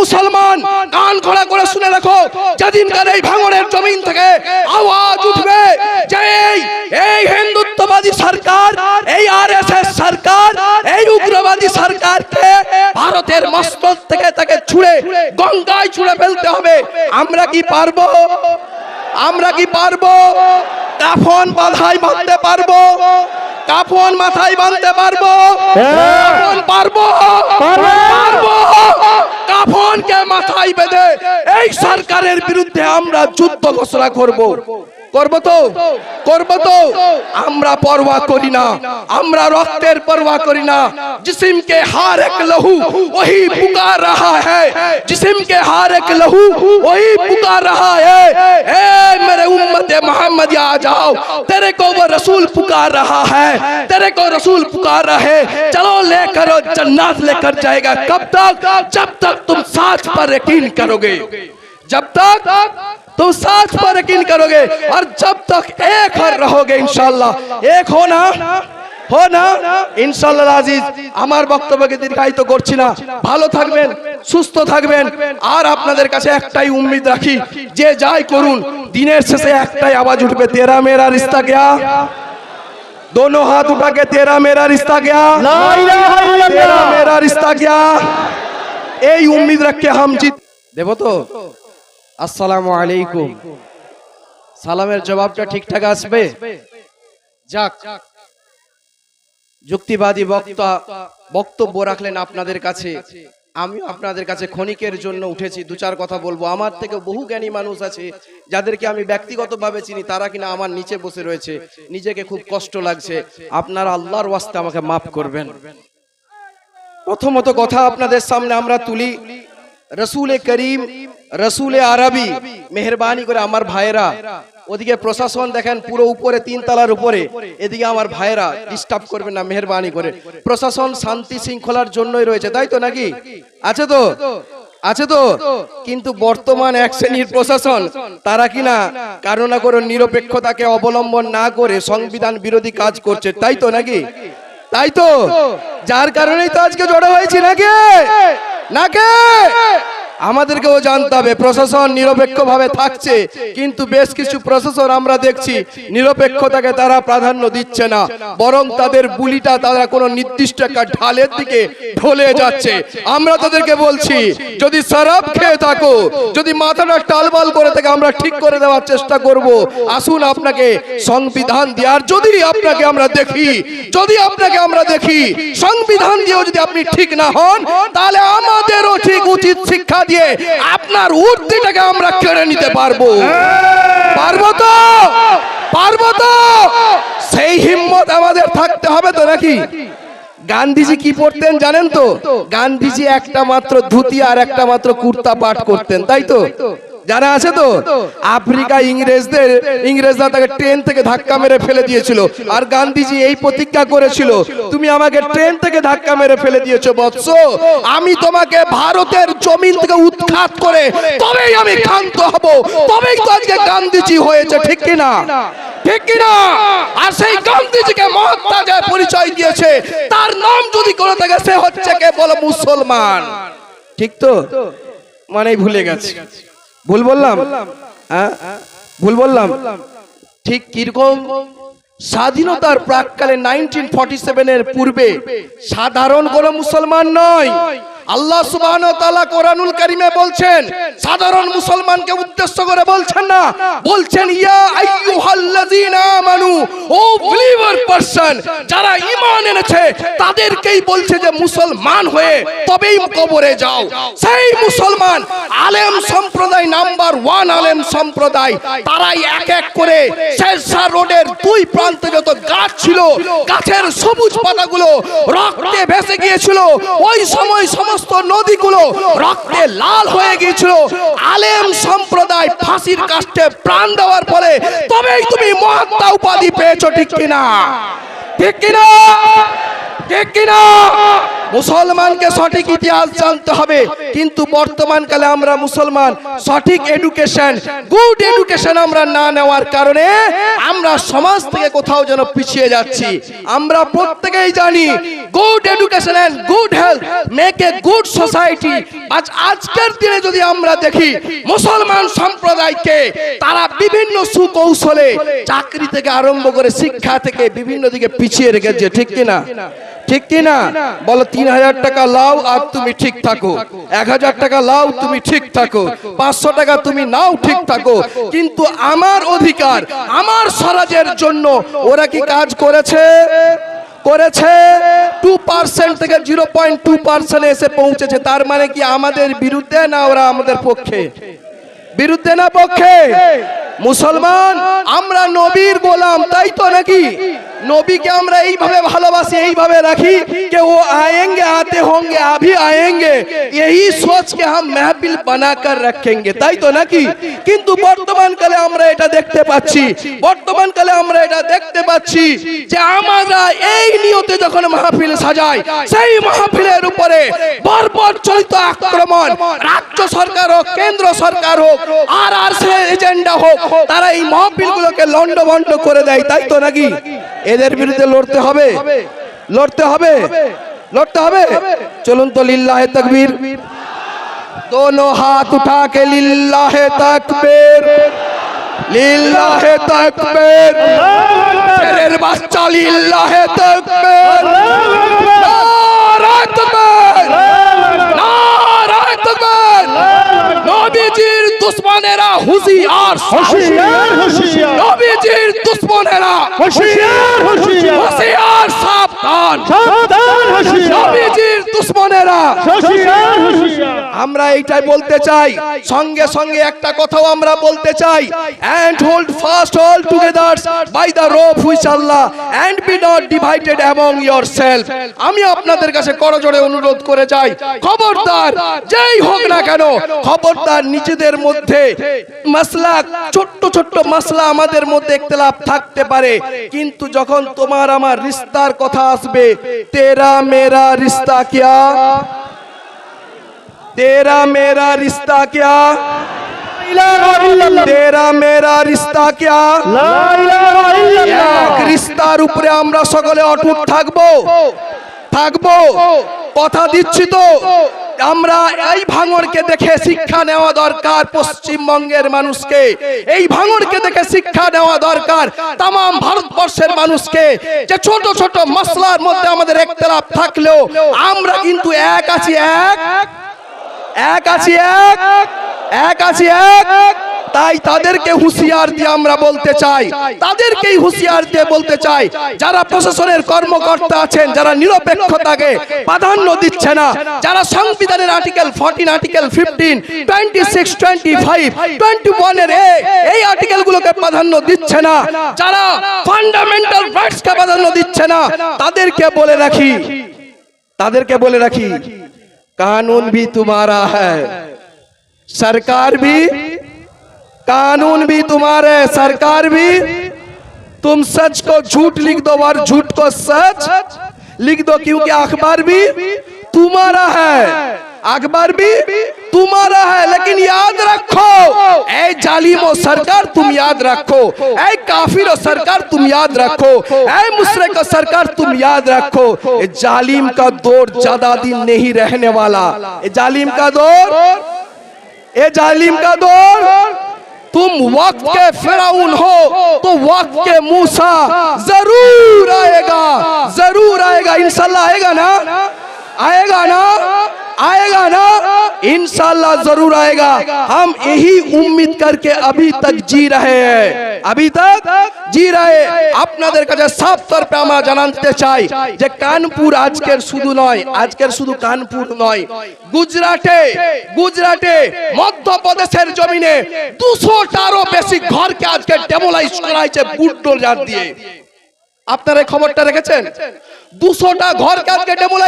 মুসলমান কান খোলা করে শুনে রাখো যেদিনকার এই ভাঙনের জমিন থেকে আওয়াজ উঠবে যে এই এই হিন্দুত্ববাদী সরকার এই আরএসএস সরকার এই উগ্রবাদী সরকারকে ভারতের মস্তক থেকে তাকে ছুঁড়ে গঙ্গায় ছুঁড়ে ফেলতে হবে। আমরা কি পারব? আমরা কি পারব? কাফন বাধাই বাঁধতে পারব? কাফন মাথায় বাঁধতে পারব? কাফন পারব। পারব। কাফনকে মাথায় বেঁধে এই সরকারের বিরুদ্ধে আমরা যুদ্ধ ঘোষণা করব। جسم کے ہار ایک لہو وہی پکار رہا ہے جسم کے ہار ایک لہو وہی رہا ہے اے میرے امت محمد یا جاؤ تیرے کو وہ رسول پکار رہا ہے تیرے کو رسول پکار ہے چلو لے کر جنات لے کر جائے گا کب تک جب تک تم ساتھ پر یقین کرو گے। جب تک तुम साथ पर यकीन करोगे और जब तक एक हर रहोगे इंशाल्लाह एक हो ना हो না ইনশাল্লাহ আজিজ আমার বক্তব্যকে দীর্ঘায়িত করছি না ভালো থাকবেন সুস্থ থাকবেন আর আপনাদের কাছে একটাই উম্মিদ রাখি যে যাই করুন দিনের শেষে একটাই আওয়াজ উঠবে তেরা মেরা রিস্তা গয়া दोनों हाथ उठा के तेरा मेरा रिश्ता क्या तेरा मेरा रिश्ता क्या এই উম্মিদ রাখকে হাম জিত দেব তো আসসালামু আলাইকুম। সালামের জবাবটা ঠিকঠাক আসবে? যাক, যুক্তিবাদী বক্তা বক্তব্য রাখলেন আপনাদের কাছে। আমি আপনাদের কাছে ক্ষণিকের জন্য উঠেছি, দু চার কথা বলব। আমার থেকে বহু জ্ঞানী মানুষ আছে, যাদেরকে আমি ব্যক্তিগতভাবে চিনি, তারা কিনা আমার নিচে বসে রয়েছে। নিজেকে খুব কষ্ট লাগছে। আপনারা আল্লাহর ওয়াস্তে আমাকে মাফ করবেন। প্রথমত কথা আপনাদের সামনে আমরা তুলি। রসুল করিম, রসুল আরবি, মেহরবানি করে আমার ভাইরা ওদিকে প্রশাসন দেখেন পুরো উপরে তিন তলার উপরে, এদিকে আমার ভাইরা ডিস্টার্ব করবেন না, মেহরবানি করে। প্রশাসন শান্তি শৃঙ্খলার জন্যই রয়েছে, তাই তো নাকি? আছে তো? আছে তো? কিন্তু বর্তমান এক শ্রেণির প্রশাসন, তারা কিনা কারও না কোনো নিরপেক্ষতাকে অবলম্বন না করে সংবিধান বিরোধী কাজ করছে, তাই তো নাকি? তাই তো? যার কারণেই তো আজকে জড়ো হয়েছি, নাকি? নাকি? আমাদেরকেও জানতে হবে, প্রশাসন নিরপেক্ষভাবে থাকছে, কিন্তু বেশ কিছু প্রশাসন আমরা দেখছি, নিরপেক্ষতাকে তারা প্রাধান্য দিচ্ছে না, বরং তাদের বুলিটা তারা কোনো নির্দিষ্ট একটা ঢালের দিকে ঢলে যাচ্ছে। আমরা তাদেরকে বলছি, যদি শরাব খেয়ে থাকো, যদি মাথাটা টালবাল করে থাকে আমরা ঠিক করে দেওয়ার চেষ্টা করব, আসুন আপনাকে সংবিধান দেওয়ার, যদি আপনাকে আমরা দেখি, যদি আপনাকে আমরা দেখি, সংবিধান দিয়েও যদি আপনি ঠিক না হন, তাহলে আমাদেরও ঠিক উচিত শিক্ষা দিয়ে আপনার উর্দিটাকে আমরা কেড়ে নিতে পারব। পারব তো? পারব তো? সেই হিম্মত আমাদের থাকতে হবে তো নাকি? গান্ধীজি কি পড়তেন জানেন তো? গান্ধীজি একটা মাত্র ধুতি আর একটা মাত্র কুর্তা পাঠ করতেন তাই তো? জানা আছে তো, আফ্রিকা ইংরেজদের, ইংরেজরা তাকে ট্রেন থেকে ধাক্কা মেরে ফেলে দিয়েছিল। আর গান্ধীজি এই প্রতিজ্ঞা করেছিল, তুমি আমাকে ট্রেন থেকে ধাক্কা মেরে ফেলে দিয়েছ, বৎস। আমি তোমাকে ভারতের জমিন থেকে উৎখাত করে তবেই আমি ক্ষান্ত হব। তবেই তো আজকে গান্ধীজি হয়েছে, ঠিক কিনা? ঠিক কিনা? আর সেই গান্ধীজিকে মহাত্মা যে পরিচয় দিয়েছে। তার নাম যদি করে থাকে, সে হচ্ছে কে বলে মুসলমান। ঠিক তো? মানে ভুলে গেছে। ভুল বললাম? হ্যাঁ? ভুল বললাম? ঠিক কীরকম? স্বাধীনতার প্রাককালে নাইনটিন ফর্টি সেভেনের পূর্বে সাধারণ কোন মুসলমান নয়। আল্লাহ সুবহান তাআলা কোরআনুল কারিমে বলছেন, সাধারণ মুসলমানকে উদ্দেশ্য করে বলছেন না, বলছেন, ইয়া আইয়ুহাল্লাযীনা আমানু, ও বিলিভার পারসন যারা ঈমান এনেছে, তাদেরকেই বলছে যে মুসলমান হয়ে তবেই কবরে যাও। সেই মুসলমান, আলেম সম্প্রদায় নাম্বার ওয়ান আলেম সম্প্রদায়, তারাই এক এক করে শেরশাহ রোডের দুই প্রান্তে যত গাছ ছিল, গাছের সবুজ পাতাগুলো রক্তে ভেসে গিয়েছিল, ওই সময় সমস্ত নদীগুলো রক্তে লাল হয়ে গিয়েছিল। আলেম সম্প্রদায় ফাঁসির কাষ্টে প্রাণ দেওয়ার ফলে তবেই তুমি মহাত্মা উপাধি পেয়েছ, ঠিক কিনা? ঠিক কিনা? ঠিক কিনা? মুসলমানকে সঠিক ইতিহাস জানতে হবে। কিন্তু বর্তমান কালে আমরা মুসলমান, সঠিক এডুকেশন গুড এডুকেশন আমরা না নেওয়ার কারণে আমরা সমাজ থেকে কোথাও যেন পিছিয়ে যাচ্ছি। আমরা প্রত্যেকেই জানি good education and good health make a good society আজ আজকের দিনে যদি আমরা দেখি, মুসলমান সম্প্রদায়কে তারা বিভিন্ন সুকৌশলে চাকরি থেকে আরম্ভ করে শিক্ষা থেকে বিভিন্ন দিকে পিছিয়ে রেখেছে, ঠিক কিনা? ঠিক কি না? বলো, তিন হাজার টাকা লাও আর তুমি ঠিক থাকো। এক হাজার টাকা লাও, তুমি ঠিক থাকো। পাঁচশো টাকা তুমি নাও, ঠিক থাকো। কিন্তু আমার অধিকার, আমার স্বরাজের জন্য ওরা কি কাজ করেছে? করেছে। টু পার্সেন্ট থেকে জিরো পয়েন্ট টু পার্সেন্ট এসে পৌঁছেছে। তার মানে কি আমাদের বিরুদ্ধে না ওরা আমাদের পক্ষে? বিরুদ্ধে না পক্ষে? মুসলমান, আমরা নবীর গোলাম, তাই তো নাকি? নবীকে আমরা এইভাবে ভালোবাসি, এইভাবে রাখি কে ও আয়েঙ্গে আতে হোঙ্গে, আভি আয়েঙ্গে, এই সোচকে হাম মেহবিল বানাকার রাখেঙ্গে, তাই তো নাকি? কিন্তু বর্তমানকালে আমরা এটা দেখতে পাচ্ছি বর্তমানকালে আমরা এটা দেখতে পাচ্ছি যে আমরা এই নিয়তে যখন মাহফিল সাজাই, সেই মাহফিলের উপরে বর্বর চলিত আক্রমণ, রাজ্য সরকার হোক, কেন্দ্র সরকার হোক, আর আর সে এজেন্ডা হোক তারা এই মাহফিলগুলোকে লন্ডভন্ড করে দেয় তাই তো নাকি এদের বিরুদ্ধে লড়তে হবে লড়তে হবে লড়তে হবে চলুন তো লিল্লাহে তকবীর दोनों हाथ उठा के लिल्लाहे तकबीर লিল্লাহে তাকবীর ছেলের বাচ্চা লিল্লাহে তাকবীর নারায়ে তাকবীর দুশমনেরা হুঁশিয়ার হুঁশিয়ার হুঁশিয়ার। নবীজির দুশমনেরা হুঁশিয়ার হুঁশিয়ার। হুঁশিয়ার সাবধান। সাবধান হুঁশিয়ার। নবীজির দুশমনেরা। হুঁশিয়ার হুঁশিয়ার। আমরা এইটাই বলতে চাই সঙ্গে সঙ্গে একটা কথাও আমরা বলতে চাই। And hold fast all together by the rope which Allah and be not divided among yourself. আমি আপনাদের কাছে করজোড়ে অনুরোধ করে যাই খবরদার যেই হোক না কেন খবরদার নিজেদের মধ্যে মধ্যে মাসলা, ছোট্ট ছোট্ট মাসলা আমাদের মধ্যে একতলাপ থাকতে পারে। কিন্তু যখন তোমার আমার রিস্তার কথা আসবে, তেরা মেরা রিস্তা কিয়া? তেরা মেরা রিস্তা কিয়া? তেরা মেরা রিস্তা কিয়া? রিস্তার উপরে আমরা সকলে অটুট থাকব। থাকব। কথা দিচ্ছি তো। আমরা এই ভাঙরকে দেখে শিক্ষা নেওয়া দরকার পশ্চিমবঙ্গের মানুষকে। এই ভাঙরকে দেখে শিক্ষা নেওয়া দরকার তাম ভারতবর্ষের মানুষকে। যে ছোট ছোট মশলার মধ্যে আমাদের একতলাপ থাকলেও আমরা কিন্তু এক আছি, এক। এক আছি, এক। এক আছি, এক। তাই তাদেরকে হুঁশিয়ার দিয়ে আমরা বলতে চাই। তাদেরকেই হুঁশিয়ার দিয়ে বলতে চাই, যারা প্রশাসনের কর্মকর্তা আছেন, যারা নিরপেক্ষতাকে প্রাধান্য দিচ্ছে না, যারা সংবিধানের article fourteen article fifteen twenty six twenty five twenty ওয়ানের এই আর্টিকেলগুলোকে প্রাধান্য দিচ্ছে না, যারা ফান্ডামেন্টাল রাইটসকে প্রাধান্য দিচ্ছে না, তাদেরকে বলে রাখি, তাদেরকে বলে রাখি, কানুন ভি তোমারা হ্যাঁ সরকার ভি قانون بھی تمہارے سرکار بھی، تم سچ کو جھوٹ لکھ دو اور جھوٹ کو سچ لکھ دو، کیونکہ اخبار بھی تمہارا ہے۔ اخبار بھی تمہارا ہے، لیکن یاد رکھو۔ اے جالیم و سرکار، تم یاد رکھو۔ اے کافر و سرکار، تم یاد رکھو۔ اے مشرق و سرکار، تم یاد رکھو۔ ظالم کا دور زیادہ دن نہیں رہنے والا۔ ظالم کا دور، اے جالیم کا دور۔ تم وقت کے فیراؤن ہو تو وقت کے موسیٰ ضرور آئے گا۔ ضرور آئے گا انشاءاللہ آئے گا نا؟ آئے گا نا؟ आएगा ना इंशाल्लाह जरूर आएगा हम यही उम्मीद करके अभी तक जी रहे हैं अभी तक জি রায়ে আপনাদের কাছে সাফ তরফে আমরা জানাতে চাই যে কানপুর আজকের শুধু নয় আজকের শুধু কানপুর নয় গুজরাটে গুজরাটে মধ্যপ্রদেশের জমিনে দুশোটারও বেশি ঘরকে আজকে ডেমোলাইজ করা হয়েছে বুটডোজার দিয়ে আপনারা এই খবরটা রেখেছেন দুশোটা ঘরকে আজকে ডেমোলাইজ